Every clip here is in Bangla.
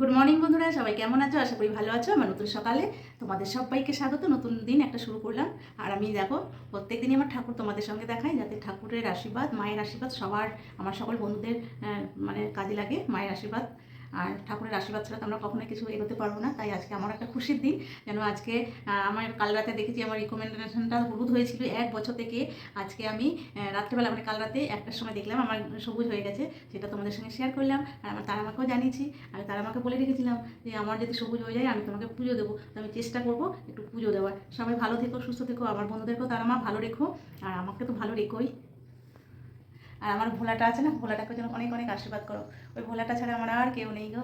গুড মর্নিং বন্ধুরা। সবাই কেমন আছো? আশা করি ভালো আছো। আমার নতুন সকালে তোমাদের সবাইকে স্বাগত। নতুন দিন একটা শুরু করলাম। আর আমি দেখো প্রত্যেক দিনই আমার ঠাকুর তোমাদের সঙ্গে দেখাই, যাতে ঠাকুরের আশীর্বাদ, মায়ের আশীর্বাদ সবার, আমার সকল বন্ধুদের মানে কাজে লাগে, মায়ের আশীর্বাদ আর ঠাকুরের আশীর্বাদ ছাড়া তো আমরা কখনোই কিছু এগোতে পারব না। তাই আজকে আমার একটা খুশির দিন। যেন আজকে আমার কাল রাতে দেখেছি আমার রিকমেন্ডেশনটা হলুদ হয়েছিল। এক বছর থেকে আজকে আমি রাত্রেবেলা মানে কাল রাতে একটার সময় দেখলাম, আমার সবুজ হয়ে গেছে। সেটা তোমাদের সঙ্গে শেয়ার করলাম। আর আমার তারা আমাকেও জানিয়েছি। আর তারা আমাকে বলে রেখেছিলাম যে, আমার যদি সবুজ হয়ে যায়, আমি তোমাকে পুজো দেবো। তো আমি চেষ্টা করব একটু পুজো দেওয়ার। সবাই ভালো থেকো, সুস্থ থেকো। আমার বন্ধুদেরকেও তারা মা ভালো রেখো। আর আমাকে তো ভালো রেখোই। আর আমার ভোলাটা আছে না ভোলাটাকে যেন অনেক অনেক আশীর্বাদ করো। ওই ভোলাটা ছাড়া আমার আর কেউ নেই গো।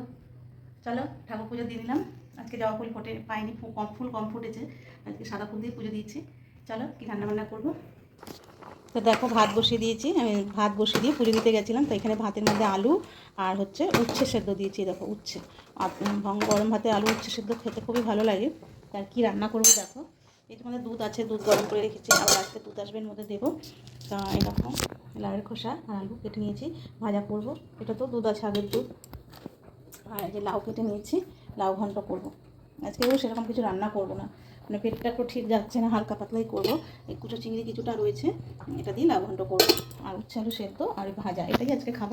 চলো, ঠাকুর পুজো দিয়ে দিলাম। আজকে জবা ফুল ফোটে, পাইনি কম ফুল কম ফুটেছে। আজকে সাদা ফুল দিয়ে পুজো দিয়েছি চলো, কি রান্না বান্না করব? তো দেখো, ভাত বসিয়ে দিয়েছি। আমি ভাত বসিয়ে দিয়ে পুজো দিতে গেছিলাম, তো এখানে ভাতের মধ্যে আলু আর হচ্ছে উচ্ছে সেদ্ধ দিয়েছি দেখো, উচ্ছে। আর গরম ভাতে আলু উচ্ছে সেদ্ধ খেতে খুবই ভালো লাগে। তার কি রান্না করব দেখো। এটার মধ্যে দুধ আছে, দুধ গরম করে রেখেছি, আবার আজকে দুধ আসবে এর মধ্যে দেবো। তা এরকম লাউয়ের খোসা আর আলু কেটে নিয়েছি, ভাজা করব। এটা তো দুধ আছে, আগের দুধ। আর যে লাউ কেটে নিয়েছি, লাউ ঘন্ট করব। আজকেও সেরকম কিছু রান্না করব না। মানে পেটটা একটু ঠিক যাচ্ছে না, হালকা পাতলাই করব। এই কুচো চিংড়ি কিছুটা রয়েছে, এটা দিয়ে লাউ ঘন্ট করব। আর উচ্ছে আলু সেদ্ধ আর ভাজা, এটাই আজকে খাব।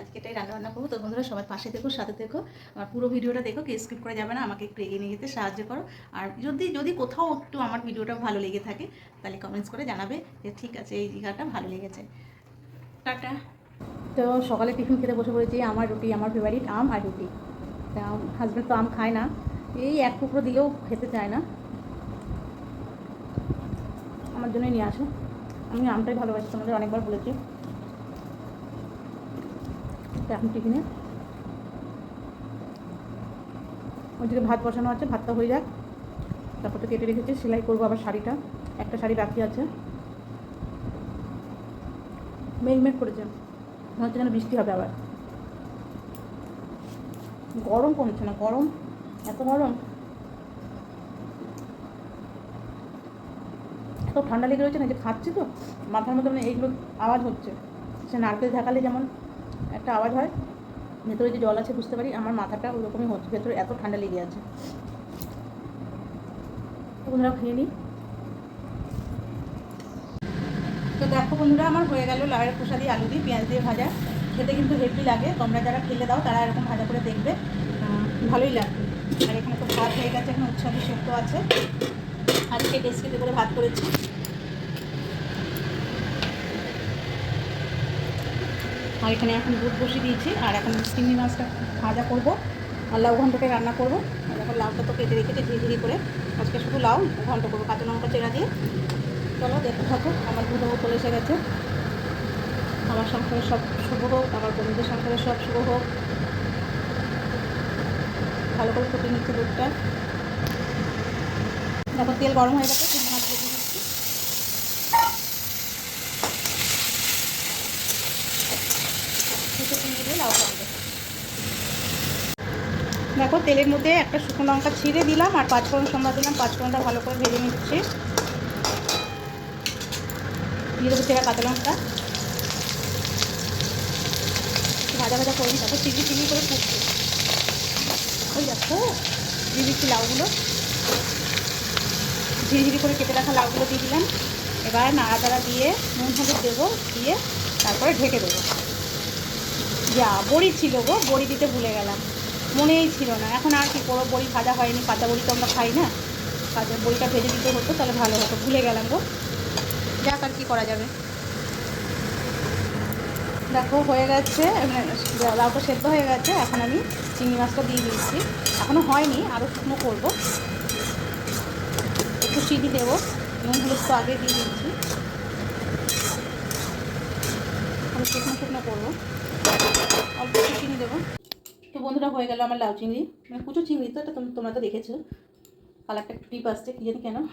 আজকে এটাই রান্না বান্না করব। তো বন্ধুরা সবাই পাশে দেখো, সাথে দেখো। আর পুরো ভিডিওটা দেখো কে স্কিপ করে যাবে না, আমাকে একটু এগিয়ে নিয়ে যেতে সাহায্য করো। আর যদি যদি কোথাও একটু আমার ভিডিওটা ভালো লেগে থাকে, তাহলে কমেন্টস করে জানাবে যে, ঠিক আছে, এই জায়গাটা ভালো লেগেছে। টাটা। তো সকালে টিফিন খেতে বসে পড়েছি, আমার রুটি, আমার ফেভারিট আম আর রুটি। তা হাজব্যান্ড তো আম খায় না, এই এক টুকরো দিলেও খেতে চায় না। আমার জন্যই নিয়ে আসো। আমি আমটাই ভালোবাসি, তোমাদের অনেকবার বলেছি। এখন টিফিনে। ওইদিকে ভাত বসানো আছে, ভাতটা হয়ে যাক। তারপর তো কেটে রেখেছি, সেলাই করব আবার শাড়িটা। একটা শাড়ি বাকি আছে। মেঘমেঘ মেঘ করেছে। মনে হচ্ছে যেন বৃষ্টি হবে আবার। গরম কমছে না, গরম? এত গরম? এত ঠান্ডা লেগে রয়েছে না যে খাচ্ছি তো, মাথার মধ্যে মানে এইগুলো আওয়াজ হচ্ছে। সে নারকেল ঝাঁকালে যেমন একটা আওয়াজ হয়, ভেতরে যে জল আছে বুঝতে পারি, আমার মাথাটা ওরকমই হচ্ছে, ভেতরে এত ঠান্ডা লেগে আছে। বন্ধুরা, খেয়ে নিই। তো দেখো বন্ধুরা, আমার হয়ে গেল লাউয়ের খোসা দিয়ে আলু দিয়ে পেঁয়াজ দিয়ে ভাজা। খেতে কিন্তু হেভি লাগে, তোমরা যারা খেলে দাও, তারা এরকম ভাজা করে দেখবে। ভালোই লাগবে। আর এখানে তো ভাত হয়ে গেছে, এখানে উৎসবই সেদ্ধ আছে। আজকে ডেস্কিতে করে ভাত করেছি। আর এখানে এখন দুধ বসিয়ে দিয়েছি, আর এখন চিংড়ি মাছটা ভাজা করব, আর লাউ ঘন্টকে রান্না করব। এখন লাউটা তো কেটে রেখেছি ঝিঝিরি করে। আজকে শুধু লাউ ঘন্ট করব, কাঁচা লঙ্কা চেরা দিয়ে। চলো দেখতে থাকো, আমার দুধ চলে এসে গেছে। আমার সংসারে সব শুভ হোক, আমার বন্ধুদের সংসারে সব শুভ হোক। ভালো করে ফুটে নিচ্ছে দুধটা। তারপর তেল গরম হয়ে গেছে চিংড়ি মাছ দিয়ে দিচ্ছি লাউ দেখো, তেলের মধ্যে একটা শুকনো লঙ্কা ছিঁড়ে দিলাম আর পাঁচফোড়ন সম্বাদ দিলাম। পাঁচফোড়নটা ভালো করে ভেজে নিচ্ছি। দিয়ে দেবো চেরা কাঁচা লঙ্কা। ভাজা ভাজা করে তারপর চিলি চিলি করে ফুটছে ওই দেখো, দিয়ে দিচ্ছি লাউগুলো। ঝিরিঝিরি করে কেটে রাখা লাউগুলো দিয়ে দিলাম। এবার নাড়াচাড়া দিয়ে নুন হলুদ দেবো, দিয়ে তারপরে ঢেকে দেবো। যা, বড়ি ছিল গো, বড়ি দিতে ভুলে গেলাম। মনেই ছিল না। এখন আর কি করব? বড়ি ভাজা হয়নি, কাঁচা বড়ি তো আমরা খাই না। কাঁচা বড়িটা ভেজে দিতে হতো, তাহলে ভালো হতো। ভুলে গেলাম গো। যাক আর কি করা যাবে। দেখো, হয়ে গেছে। লাউটা সেদ্ধ হয়ে গেছে। এখন আমি চিংড়ি মাছটা দিয়ে দিয়েছি। এখনও হয়নি আরও শুকনো করব। একটু চিনি দেবো। নুন, হলুদ তো আগে দিয়ে দিয়েছি। আমি শুকনো শুকনো করব। অল্প একটু চিনি দেবো। তো বন্ধুরা, হয়ে গেল আমার লাউ চিংড়ি। মানে কুচো চিংড়ি তো, এটা তোম- তোমরা তো দেখেছ। কালারটা একটু টিপ আসছে, কী জানি কেন।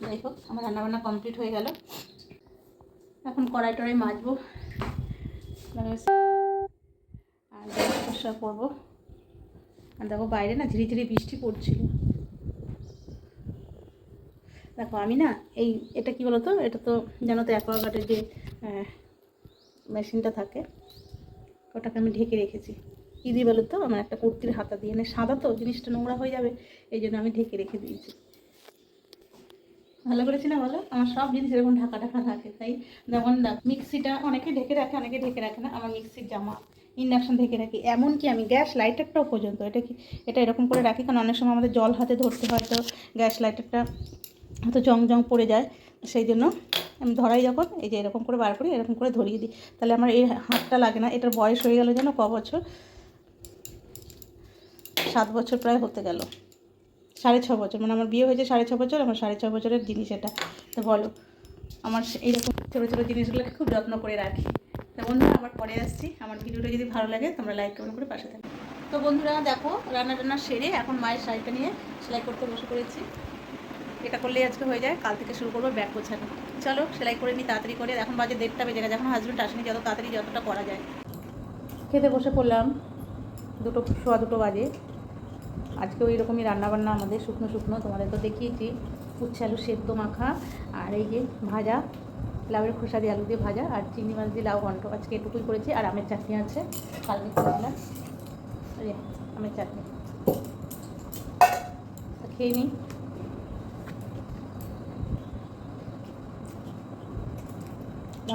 যাই হোক, আমার রান্নাবান্না কমপ্লিট হয়ে গেল। এখন কড়াই টড়াই মাজবো। আর সমস্যা করব। আর দেখো, বাইরে না ধীরে ধীরে বৃষ্টি পড়ছিল। দেখো, আমি না এই, এটা কি বলতো? এটা তো জানো তো অ্যাকোয়াগার্ডের যে মেশিনটা থাকে। ওটাকে আমি ঢেকে রেখেছি। কী দিয়ে বলো তো, আমার একটা কুর্তির হাতা দিয়ে। মানে সাদা তো, জিনিসটা নোংরা হয়ে যাবে, এই জন্য আমি ঢেকে রেখে দিয়েছি। ভালো করেছি না বলো? আমার সব জিনিস এরকম ঢাকা ঢাকা থাকে, তাই? যেমন মিক্সিটা অনেকে ঢেকে রাখে, অনেকে ঢেকে রাখে না। আমার মিক্সির জামা, ইন্ডাকশন ঢেকে রাখি। এমনকি আমি গ্যাস লাইটারটাও পর্যন্ত, এটা কি, এটা এরকম করে রাখি, কারণ অনেক সময় আমাদের জল হাতে ধরতে হয়, তো গ্যাস লাইটারটা হয়তো জং জং পড়ে যায়, সেই জন্য আমি ধরাই যখন, এই যে এরকম করে বার করি, এরকম করে ধরিয়ে দিই। তাহলে আমার এই হাতটা লাগে না, এটার বয়স হয়ে গেল যেন ক বছর? সাত বছর প্রায় হতে গেল। সাড়ে ছ বছর মানে আমার বিয়ে হয়েছে সাড়ে ছ বছর, আমার সাড়ে ছ বছরের জিনিস এটা। তো বলো, আমার এইরকম ছোটো ছোটো জিনিসগুলোকে খুব যত্ন করে রাখি। তো বন্ধুরা, আবার পরে আসছি। আমার ভিডিওটা যদি ভালো লাগে, তোমরা লাইক কমেন্ট করে পাশে থাকো। তো বন্ধুরা, দেখো রান্না টান্না সেরে এখন মায়ের শাড়িটা নিয়ে সেলাই করতে বসে পড়েছি। এটা করলেই আজকে হয়ে যায়, কাল থেকে শুরু করব ব্যাগ গোছানো। চলো সেলাই করে নিই তাড়াতাড়ি করে। এখন বাজে দেড়টা বেজে গেছে, এখন হাজব্যান্ড আসেনি, যত তাড়াতাড়ি যতটা করা যায়। খেতে বসে পড়লাম, দুটো, সোয়া দুটো বাজে। আজকে আজকেও এরকমই রান্নাবান্না আমাদের, শুকনো শুকনো, তোমাদের তো দেখিয়েছি। উচ্ছে আলু সেদ্ধ মাখা, আর এই যে ভাজা, লাউয়ের খোসা দিয়ে আলু দিয়ে ভাজা, আর চিংড়ি মাছ দিয়ে লাউ ঘন্ট। আজকে এটুকুই করেছি, আর আমের চাটনি আছে কালকে আমের চাটনি। খেয়ে নিই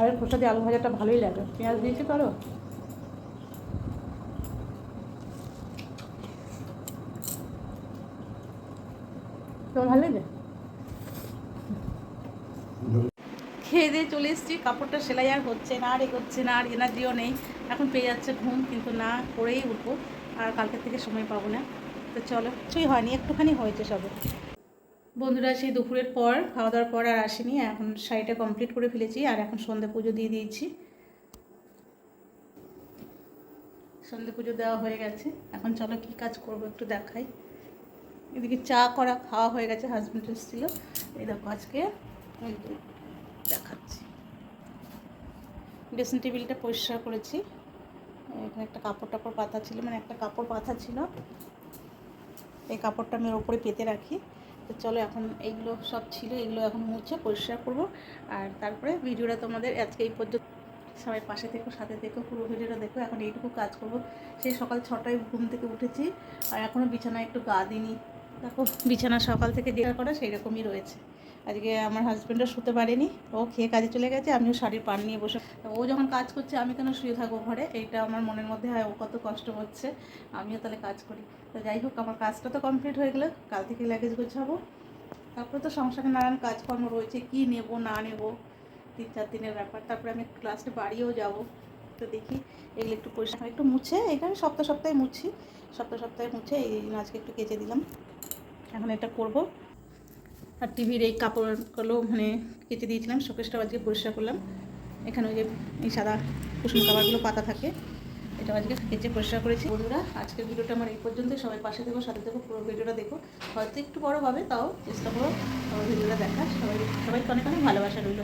লাউয়ের খোসা দিয়ে আলু ভাজাটা ভালোই লাগে। পেঁয়াজ দিয়েছি তো আরও তোমার ভালো লাগে খেয়ে দিয়ে চলে এসেছি, কাপড়টা সেলাই আর হচ্ছে না, আর এগোচ্ছে না, আর এনার্জিও নেই। এখন পেয়ে যাচ্ছে ঘুম, কিন্তু না করেই উঠবো, আর কালকের থেকে সময় পাবো না। তো চলো, কিছুই হয়নি, একটুখানি হয়েছে সবে। বন্ধুরা, সেই দুপুরের পর খাওয়া দাওয়ার পর আর আসেনি। এখন শাড়িটা কমপ্লিট করে ফেলেছি আর এখন সন্ধে পুজো দিয়ে দিয়েছি। সন্ধে পুজো দেওয়া হয়ে গেছে। এখন চলো কি কাজ করব একটু দেখাই। এদিকে চা করা, খাওয়া হয়ে গেছে হাজব্যান্ড এসেছিল। এই দেখো আজকে দেখাচ্ছি। ড্রেসিং টেবিলটা পরিষ্কার করেছি। এখানে একটা কাপড় টাপড় পাতা ছিল মানে একটা কাপড় পাতা ছিল। এই কাপড়টা আমি ওপরে পেতে রাখি। তো চলো এখন এইগুলো সব ছিল, এগুলো এখন মুছে পরিষ্কার করব। আর তারপরে ভিডিওটা তোমাদের আজকে এই পর্যন্ত সবাই পাশে থেকো, সাথে দেখো পুরো ভিডিওটা দেখো। এখন এইটুকু কাজ করব। সেই সকাল ছটায় ঘুম থেকে উঠেছি, আর এখনও বিছানায় একটু গা দিইনি। দেখো, বিছানা সকাল থেকে যেটা করা সেই রকমই রয়েছে। আজকে আমার হাজব্যান্ডও শুতে পারেনি। ও খেয়ে কাজে চলে গেছে, আমিও শাড়ির পান নিয়ে বসে ও যখন কাজ করছে, আমি কেন শুয়ে থাকব ঘরে? এইটা আমার মনের মধ্যে হয়, ও কত কষ্ট হচ্ছে। আমিও তাহলে কাজ করি। তো যাই হোক, আমার কাজটা তো কমপ্লিট হয়ে গেলো। কাল থেকে লাগেজ গোছাবো। তারপরে তো সংসারে নানান কাজকর্ম রয়েছে, কি নেব, না নেব, তিন চার দিনের ব্যাপার। তারপরে আমি একটু ক্লাসে বাড়িও যাব। তো দেখি এগুলো একটু পরিষ্কার একটু মুছে, এখানে সপ্তাহ সপ্তাহে মুছি। সপ্তাহ সপ্তাহে মুছে, এই আজকে একটু কেচে দিলাম। এখন এটা করব। আর টিভির এই কাপড়গুলো মানে কেটে দিয়েছিলাম শোকেসটাও আজকে পরিষ্কার করলাম। এখানে ওই যে এই সাদা কুসুম কাপড়গুলো পাতা থাকে এটা আজকে কেচে পরিষ্কার করেছি। বন্ধুরা, আজকের ভিডিওটা আমার এই পর্যন্তই। সবাই পাশে দেখো সাথে দেখো পুরো ভিডিওটা দেখো। হয়তো একটু বড় হবে, তাও চেষ্টা করো ভিডিওটা দেখা সবাই সবাইকে অনেক অনেক ভালোবাসা রইল।